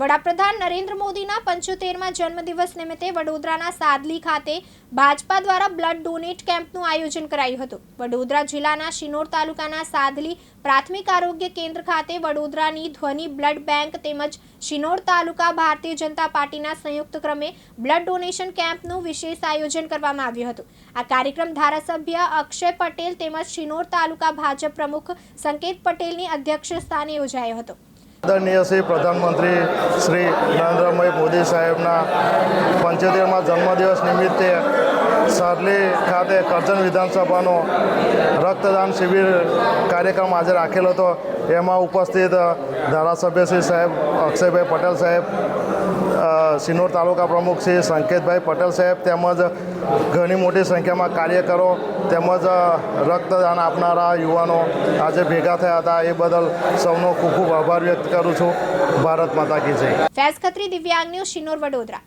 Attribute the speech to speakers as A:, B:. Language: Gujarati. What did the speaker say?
A: વડાપ્રધાન નરેન્દ્ર મોદીના પંચોતેરમાં જન્મદિવસ નિમિત્તે વડોદરાના સાદલી ખાતે ભાજપા દ્વારા બ્લડ ડોનેટ કેમ્પનું આયોજન કરાયું હતું. વડોદરા જિલ્લાના શિનોર તાલુકાના સાદલી પ્રાથમિક આરોગ્ય કેન્દ્ર ખાતે વડોદરાની ધ્વનિ બ્લડ બેંક તેમજ શિનોર તાલુકા ભારતીય જનતા પાર્ટીના સંયુક્ત ક્રમે બ્લડ ડોનેશન કેમ્પનું વિશેષ આયોજન કરવામાં આવ્યું હતું. આ કાર્યક્રમ ધારાસભ્ય અક્ષય પટેલ તેમજ શિનોર તાલુકા ભાજપ પ્રમુખ સંકેત પટેલની અધ્યક્ષ સ્થાને યોજાયો હતો.
B: આદરણીય શ્રી પ્રધાનમંત્રી શ્રી નરેન્દ્રભાઈ મોદી સાહેબના પંચોતેરમાં જન્મદિવસ નિમિત્તે સાદલી ખાતે કરજણ વિધાનસભાનો રક્તદાન શિબિર કાર્યક્રમ આજે રાખેલો હતો. એમાં ઉપસ્થિત ધારાસભ્ય શ્રી સાહેબ અક્ષયભાઈ પટેલ સાહેબ સિનોર તાલુકા પ્રમુખ શ્રી સંકેતભાઈ પટેલ સાહેબ તેમજ ઘણી મોટી સંખ્યામાં કાર્યકરો તેમજ રક્તદાન આપનારા યુવાનો આજે ભેગા થયા હતા. એ બદલ સૌનો ખૂબ ખૂબ આભાર વ્યક્ત કરું છું. ભારત માતા કી જય.
A: ફેઝ ખત્રી દિવ્યાંગ ન્યૂઝ, શિનોર વડોદરા.